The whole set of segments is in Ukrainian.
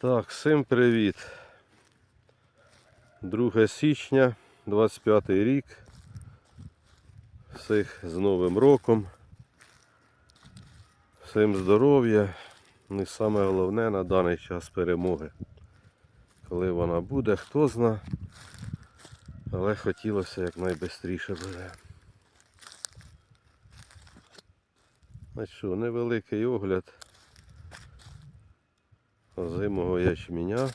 Так, всім привіт. 2 січня, 25 рік. Всіх з Новим роком. Всім здоров'я. І саме головне на даний час перемоги. Коли вона буде, хто зна. Але хотілося якнайбистріше буде. Ну невеликий огляд озимого ячменя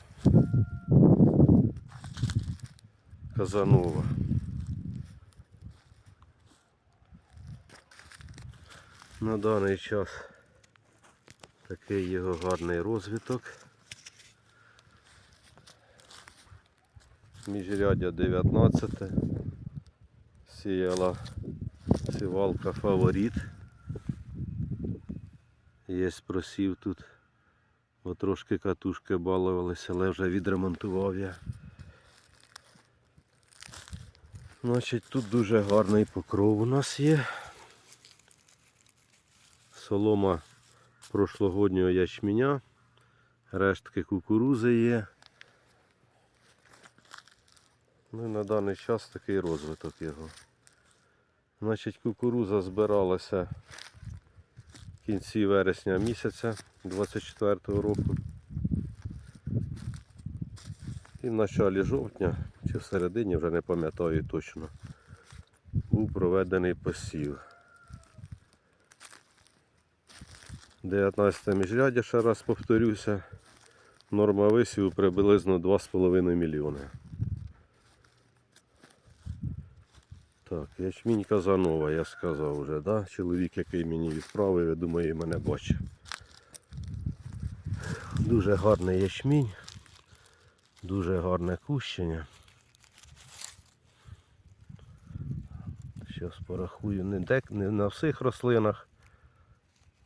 Казанова. На даний час такий його гарний розвиток. Міжрядя 19 сіяла сівалка фаворит. Є просів тут. Бо трошки катушки балувалися, але вже відремонтував я. Значить, тут дуже гарний покров у нас є. Солома прошлогоднього ячменя, рештки кукурузи є. Ну і на даний час такий розвиток його. Значить, кукуруза збиралася в кінці вересня місяця 24 року. І в началі жовтня чи в середині, вже не пам'ятаю точно, був проведений посів. 19 міжрядя, ще раз повторюся, норма висіву приблизно 2,5 мільйони. Так, ячмінь Казанова, я сказав вже, да? чоловік, який мені відправив, я думаю, мене бачить. Дуже гарний ячмінь, дуже гарне кущення. Зараз порахую, не, дек, не на всіх рослинах.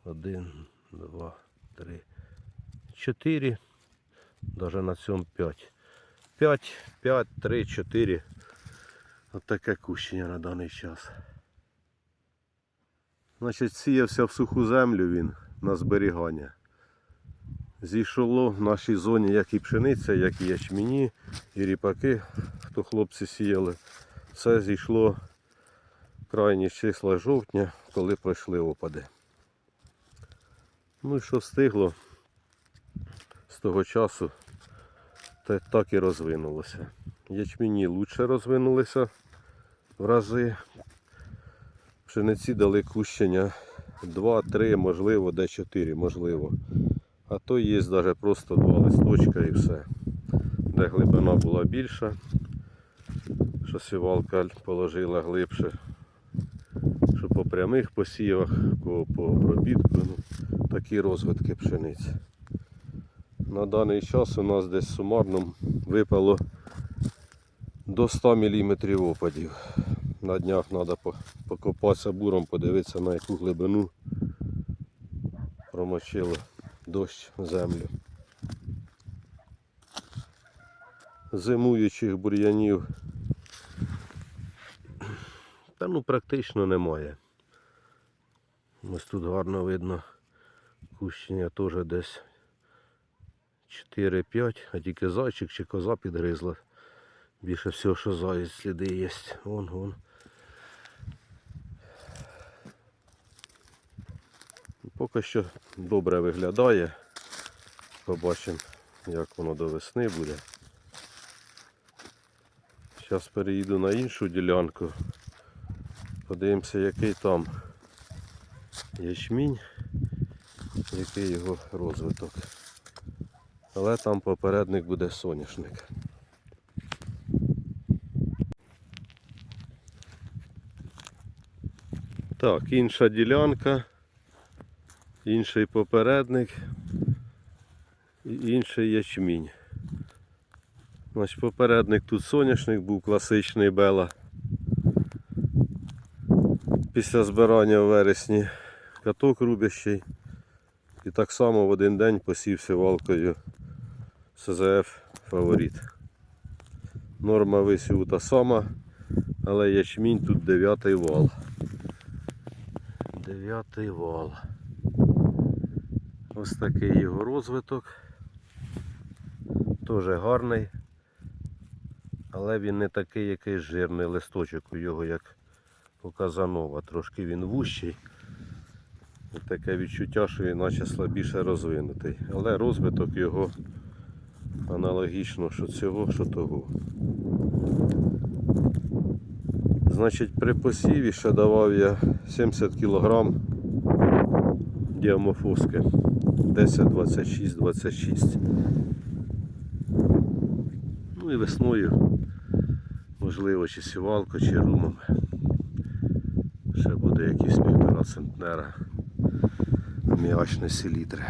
Один, два, три, чотири, навіть на цьому п'ять. П'ять, п'ять, три, чотири. Ось таке кущення на даний час. Значить, сіявся в суху землю він на зберігання. Зійшло в нашій зоні як і пшениця, як і ячміні, і ріпаки, хто хлопці сіяли. Все зійшло крайні числа жовтня, коли пройшли опади. Ну і що встигло з того часу, та так і розвинулося. Ячміні лучше розвинулися в рази. Пшениці дали кущення 2-3, можливо, де 4, можливо. А то є навіть просто два листочка і все. Де глибина була більша, що сівалка положила глибше. Що по прямих посівах, по обробітку, ну, такі розвитки пшениці. На даний час у нас десь сумарно випало до 100 мм опадів. На днях треба покопатися буром, подивитися на яку глибину промочило дощ землю. Зимуючих бур'янів та ну практично немає. Ось тут гарно видно кущення теж десь 4-5, а тільки зайчик чи коза підгризла. Більше всього, що заєць сліди є. Вон, вон. Поки що добре виглядає. Побачимо, як воно до весни буде. Зараз переїду на іншу ділянку. Подивимося, який там ячмінь, який його розвиток. Але там попередник буде соняшник. Так, інша ділянка, інший попередник і інший ячмінь. Значить, попередник тут соняшник був класичний бела. Після збирання в вересні каток рубящий. І так само в один день посівся валкою СЗФ фаворит. Норма висіву та сама, але ячмінь тут дев'ятий вал. Дев'ятий вал. Ось такий його розвиток. Теж гарний. Але він не такий якийсь жирний листочок у його, як у Казанова. Трошки він вущий. І таке відчуття, що він наче слабіше розвинутий. Але розвиток його аналогічно, що цього, що того. Значить, при посіві ще давав я 70 кг діамофоски 10, 26, 26. Ну і весною, можливо, чи сівалко, чи румом. Ще буде якісь півтора центнера аміачної селітри.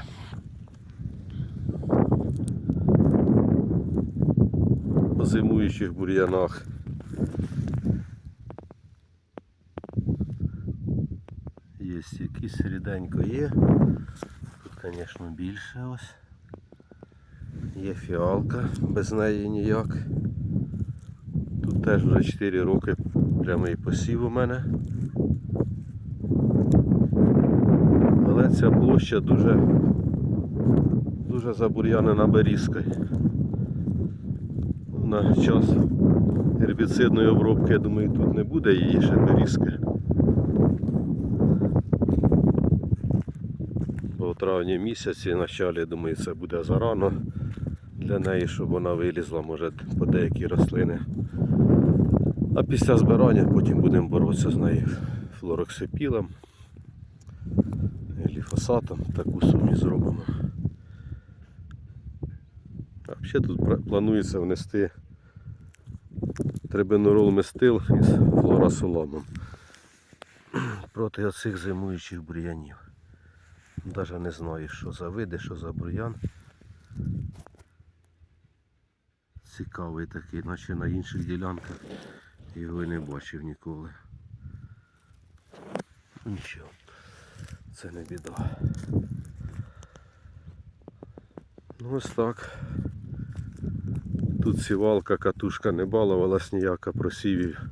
По зимуючих бур'янах є якісь ріденько є. Тут, звісно, більше ось. Є фіалка, без неї ніяк. Тут теж вже 4 роки прямий посів у мене. Але ця площа дуже, дуже забур'янена берізкою. На час гербіцидної обробки, я думаю, тут не буде її ще берізки. Бо в травні місяці, началі, думаю, це буде зарано для неї, щоб вона вилізла, може, по деякі рослини. А після збирання потім будемо боротися з нею флороксипілом, гліфосатом, таку суміш зробимо. А взагалі тут планується внести трибенурол мистил із флорасоламом проти оцих зимуючих бур'янів. Навіть не знаю, що за види, що за бур'ян. Цікавий такий, наче на інших ділянках його не бачив ніколи. Нічого, це не біда. Ну ось так. Тут сівалка, катушка не балувалась ніяка просівів.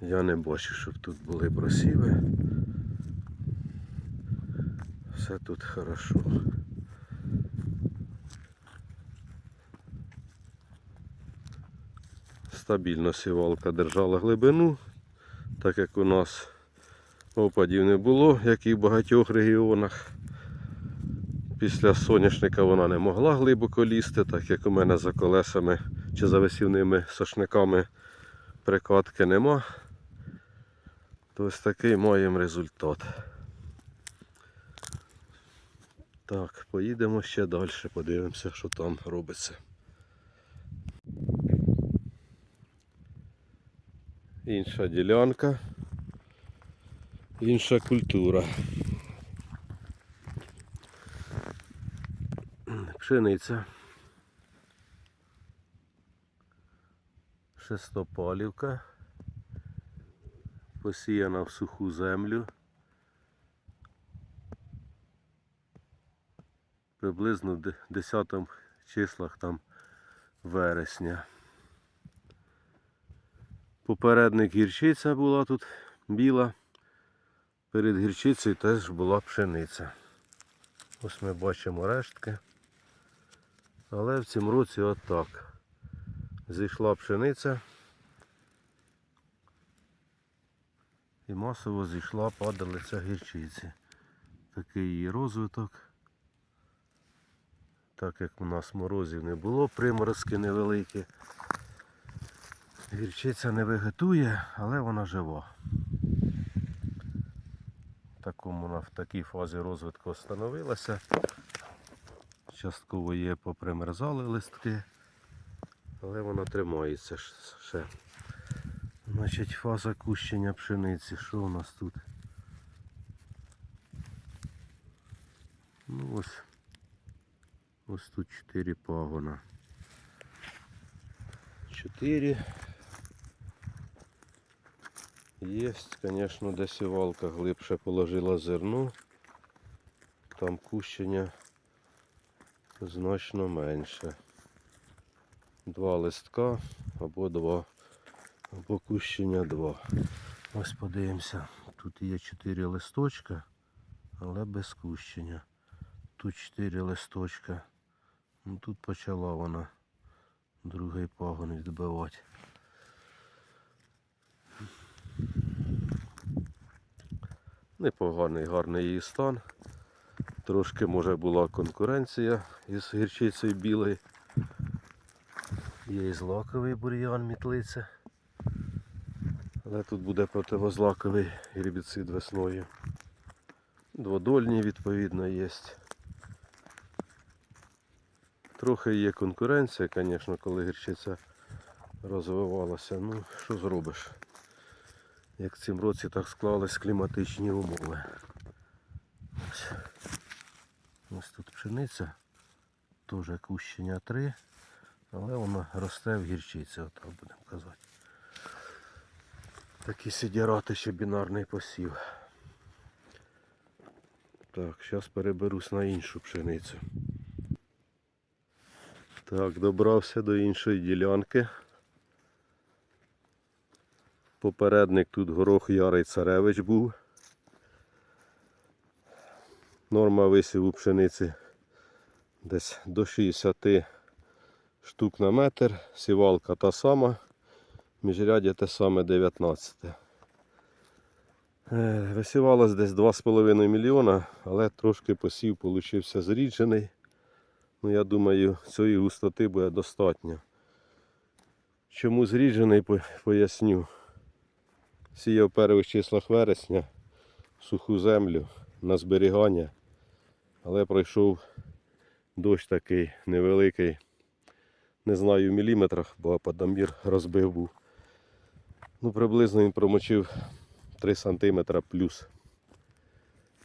Я не бачу, щоб тут були просіви. Все тут хорошо. Стабільно сівалка держала глибину, так як у нас опадів не було, як і в багатьох регіонах. Після соняшника вона не могла глибоко лізти, так як у мене за колесами чи за висівними сошниками прикладки нема. То ось такий маємо результат. Так, поїдемо ще далі, подивимося, що там робиться. Інша ділянка, інша культура. Пшениця. Шестопалівка. Посіяна в суху землю. Приблизно в 10 числах там вересня. Попередник гірчиця була тут біла. Перед гірчицею теж була пшениця. Ось ми бачимо рештки. Але в цьому році отак. Зійшла пшениця. І масово зійшла падалиця гірчиці. Такий її розвиток. Так як у нас морозів не було, приморозки невеликі. Гірчиця не вегетує, але вона жива. В такому вона в такій фазі розвитку встановилася. Частково є попримерзали листки, але вона тримається ще. Значить, фаза кущення пшениці. Що у нас тут? Ну ось. Ось тут 4 пагона. 4. Є, звісно, де сівалка глибше положила зерно. Там кущення значно менше. Два листка або два, або кущення два. Ось подивимося. Тут є 4 листочка, але без кущення. Тут 4 листочка Ну, тут почала вона другий пагон відбивати. Непоганий, гарний її стан. Трошки може була конкуренція із гірчицею білою. Є і злаковий бур'ян мітлиця. Але тут буде противозлаковий гербіцид весною. Дводольні відповідно є. Трохи є конкуренція, звісно, коли гірчиця розвивалася. Ну, що зробиш? Як в цім році так склались кліматичні умови. Ось, Ось тут пшениця, теж кущення 3, але вона росте в гірчиці, отак будемо казати. Такі сидірати ще бінарний посів. Так, зараз переберусь на іншу пшеницю. Так, добрався до іншої ділянки. Попередник тут горох Ярий Царевич був. Норма висіву пшениці десь до 60 штук на метр. Сівалка та сама. Міжрядя те саме 19. Е, Висівалось десь 2,5 мільйона, але трошки посів получився зріджений. Ну, я думаю, цієї густоти буде достатньо. Чому зріджений, поясню. Сіяв в перших числах вересня суху землю на зберігання, але пройшов дощ такий невеликий. Не знаю в міліметрах, бо подамір розбив був. Ну, приблизно він промочив 3 см плюс.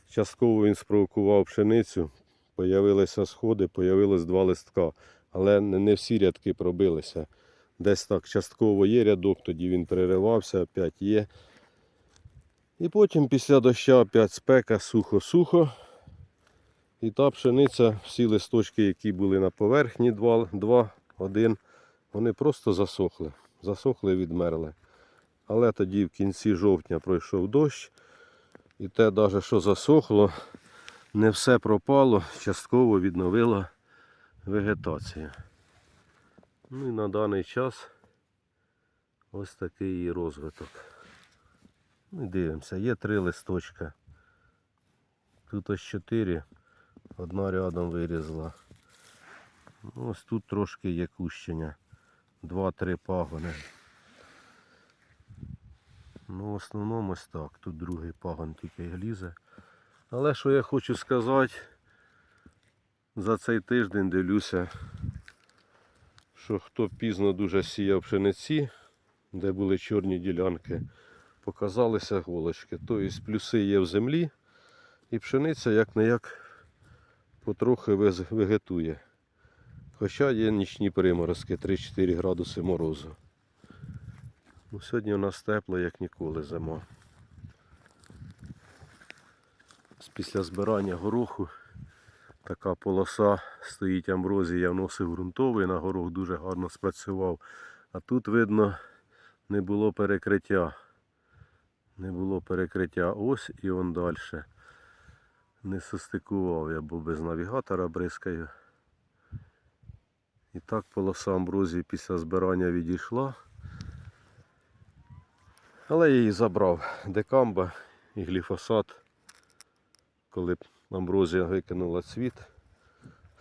Частково він спровокував пшеницю, появилися сходи, появилось два листка, але не, всі рядки пробилися. Десь так частково є рядок, тоді він переривався, опять є. І потім після доща опять спека, сухо-сухо. І та пшениця, всі листочки, які були на поверхні, 2, 2 1, вони просто засохли. Засохли і відмерли. Але тоді в кінці жовтня пройшов дощ. І те, навіть що засохло, не все пропало, частково відновило вегетацію. Ну і на даний час ось такий її розвиток. Ну дивимося, є три листочка. Тут ось чотири, одна рядом вирізала. Ну, ось тут трошки є кущення. Два-три пагони. Ну, в основному ось так. Тут другий пагон тільки глізе. Але що я хочу сказати, за цей тиждень дивлюся, що хто пізно дуже сіяв пшениці, де були чорні ділянки, показалися голочки. Тобто плюси є в землі, і пшениця як не як потрохи вегетує. Хоча є нічні приморозки 3-4 градуси морозу. Ну, сьогодні у нас тепло, як ніколи зима. Ось Після збирання гороху така полоса стоїть амброзія, вносив ґрунтовий, на горох дуже гарно спрацював. А тут видно не було перекриття. Не було перекриття ось і он далі. Не состикував я, бо без навігатора бризкаю. І так полоса амброзії після збирання відійшла. Але я її забрав. Декамба і гліфосат. Коли амброзія викинула цвіт,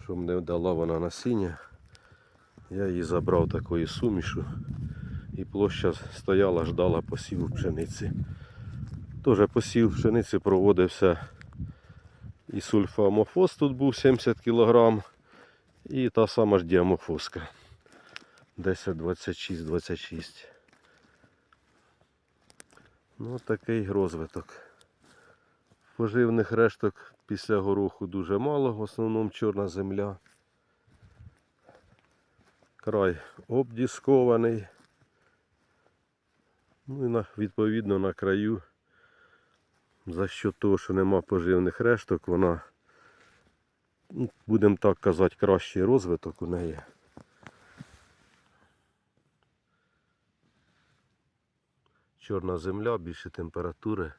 щоб не дала вона насіння, я її забрав такої сумішу. І площа стояла, ждала посіву пшениці. Теж посів пшениці проводився і сульфамофос тут був 70 кг, і та сама ж діамофоска 10-26-26. Ну, такий розвиток. Поживних решток після гороху дуже мало, в основному чорна земля. Край обдіскований. Ну і на, відповідно на краю, за що того, що нема поживних решток, вона, ну, будемо так казати, кращий розвиток у неї. Чорна земля, більше температури,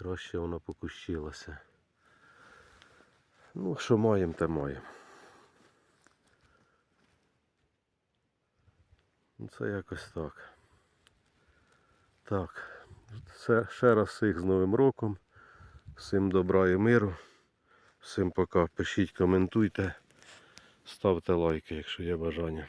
краще воно покущилося. Ну, що маємо, те маємо. Ну, це якось так. Так, все ще раз всіх з Новим роком. Всім добра і миру. Всім пока. Пишіть, коментуйте, ставте лайки, якщо є бажання.